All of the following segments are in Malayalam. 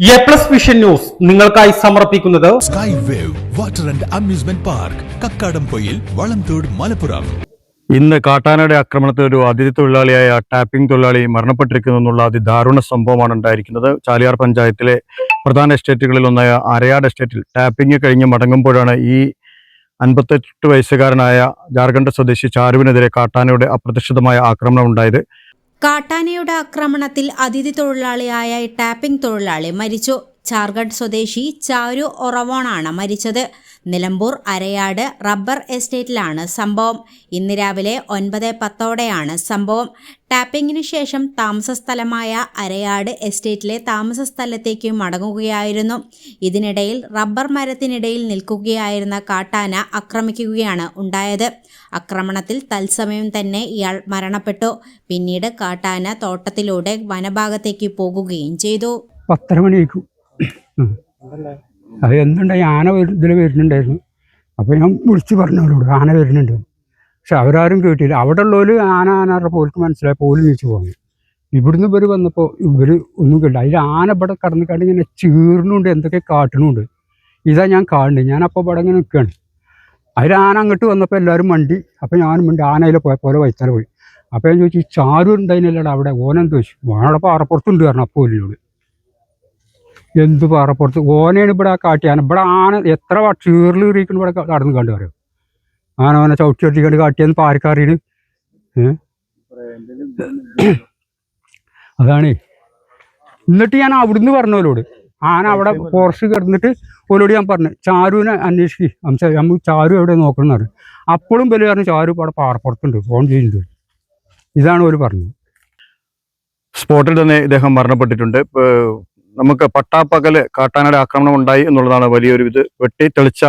എ പ്ലസ് വിഷൻ ന്യൂസ് നിങ്ങൾക്കായി സമർപ്പിക്കുന്നത് sky wave water and amusement park Kakkadampoyil Valamthode Malappuram ഇന്ന് കാട്ടാനയുടെ ആക്രമണത്തിൽ ഒരു അതിഥി തൊഴിലാളിയായ ടാപ്പിംഗ് തൊഴിലാളി മരണപ്പെട്ടിരിക്കുന്നു എന്നുള്ള അതിദാരുണ സംഭവമാണ് ഉണ്ടായിരിക്കുന്നത്. ചാലിയാർ പഞ്ചായത്തിലെ പ്രധാന എസ്റ്റേറ്റുകളിൽ ഒന്നായ അരയാട് എസ്റ്റേറ്റിൽ ടാപ്പിംഗ് കഴിഞ്ഞ് മടങ്ങുമ്പോഴാണ് ഈ അൻപത്തെട്ട് വയസ്സുകാരനായ ജാർഖണ്ഡ് സ്വദേശി ചാരുവിനെതിരെ കാട്ടാനയുടെ അപ്രതീക്ഷിതമായ ആക്രമണം ഉണ്ടായത്. കാട്ടാനയുടെ ആക്രമണത്തിൽ അതിഥി തൊഴിലാളിയായ ടാപ്പിംഗ് തൊഴിലാളി മരിച്ചു. ജാർഖണ്ഡ് സ്വദേശി ചാരു ഒറവോണാണ് മരിച്ചത്. നിലമ്പൂർ അരയാട് റബ്ബർ എസ്റ്റേറ്റിലാണ് സംഭവം. ഇന്ന് രാവിലെ ഒൻപത് പത്തോടെയാണ് സംഭവം. ടാപ്പിംഗിന് ശേഷം താമസ സ്ഥലമായ അരയാട് എസ്റ്റേറ്റിലെ താമസ സ്ഥലത്തേക്ക് മടങ്ങുകയായിരുന്നു. ഇതിനിടയിൽ റബ്ബർ മരത്തിനിടയിൽ നിൽക്കുകയായിരുന്ന കാട്ടാന ആക്രമിക്കുകയാണ് ഉണ്ടായത്. ആക്രമണത്തിൽ തത്സമയം തന്നെ ഇയാൾ മരണപ്പെട്ടു. പിന്നീട് കാട്ടാന തോട്ടത്തിലൂടെ വനഭാഗത്തേക്ക് പോകുകയും ചെയ്തു. പത്തര മണിയേക്കും അത് എന്തുണ്ടായി ആന ഇതിൽ വരുന്നുണ്ടായിരുന്നു. അപ്പോൾ ഞാൻ വിളിച്ച് പറഞ്ഞു അവരോട് ആന വരുന്നുണ്ട്. പക്ഷെ അവരാരും കേട്ടില്ല. അവിടെ ഉള്ളവർ ആന ആനാരുടെ പോലും മനസ്സിലായി. പോലും നീച്ചു പോകുന്നു ഇവിടുന്ന് ഇവർ വന്നപ്പോൾ ഇവർ ഒന്നും കേട്ടില്ല. അതിൽ ആന ഇവിടെ കടന്നു കണ്ട് ഇങ്ങനെ ചീർന്നുണ്ട് എന്തൊക്കെ കാട്ടണുണ്ട്. ഇതാ ഞാൻ കാണുന്നത്. ഞാൻ അപ്പോൾ ഇവിടെ ഇങ്ങനെ നിൽക്കുകയാണ് അതിൽ ആന അങ്ങോട്ട് വന്നപ്പോൾ എല്ലാവരും മണ്ടി. അപ്പോൾ ഞാനും മണ്ടി. ആനയിൽ പോയ പോലെ വൈത്താൽ പോയി. അപ്പോൾ ഞാൻ ചോദിച്ചു "ഈ ചാരു ഉണ്ടായിരുന്നില്ലടാ അവിടെ? ഓനെന്ത് ചോദിച്ചു? ഓനവിടെ പാറപ്പുറത്തുണ്ട് കാരണം അപ്പോൾ എന്നോട് എന്ത് പാറപ്പുറത്ത്? ഓനെയാണ് ഇവിടെ കാട്ടിയാന ഇവിടെ ആന എത്ര ചീറിൽ ഇറിയിക്കുന്നു ഇവിടെ കടന്ന് കണ്ടു പറയും. ആന ഓനെ ചവിട്ടി ചവിട്ടി കണ്ട് കാട്ടിയെന്ന് പാരക്കറിയാണ് ഏ? അതാണ്. എന്നിട്ട് ഞാൻ അവിടുന്ന് പറഞ്ഞവരോട് ആന അവിടെ ഫോറസ്റ്റ് കിടന്നിട്ട് ഓലോട് ഞാൻ പറഞ്ഞു ചാരുവിനെ അന്വേഷിക്കും. നമ്മൾ ചാരു എവിടെ നോക്കണം പറഞ്ഞു. അപ്പോഴും വലിയ പറഞ്ഞു ചാരു ഇവിടെ അവിടെ പാറപ്പുറത്തുണ്ട്. ഫോൺ ചെയ്യുന്നുണ്ട്. ഇതാണ് ഓര് പറഞ്ഞത്. സ്പോട്ടിൽ തന്നെ ഇദ്ദേഹം മരണപ്പെട്ടിട്ടുണ്ട്. നമുക്ക് പട്ടാപ്പകൽ കാട്ടാനയുടെ ആക്രമണം ഉണ്ടായി എന്നുള്ളതാണ് വലിയൊരു ഇത്. വെട്ടി തെളിച്ച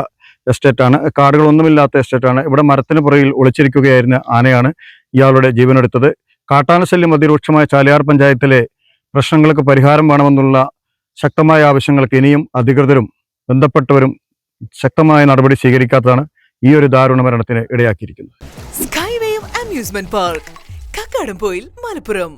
എസ്റ്റേറ്റാണ് കാടുകളൊന്നുമില്ലാത്ത എസ്റ്റേറ്റാണ് ഇവിടെ മരത്തിന് പുറകിൽ ഒളിച്ചിരിക്കുകയായിരുന്ന ആനയാണ് ഇയാളുടെ ജീവനെടുത്തത്. കാട്ടാനശല്യം അതിരൂക്ഷമായ ചാലിയാർ പഞ്ചായത്തിലെ പ്രശ്നങ്ങൾക്ക് പരിഹാരം വേണമെന്നുള്ള ശക്തമായ ആവശ്യങ്ങൾക്ക് ഇനിയും അധികൃതരും ബന്ധപ്പെട്ടവരും ശക്തമായ നടപടി സ്വീകരിക്കാത്തതാണ് ഈ ഒരു ദാരുണ മരണത്തിന് ഇടയാക്കിയിരിക്കുന്നത്. Amusement park Malappuram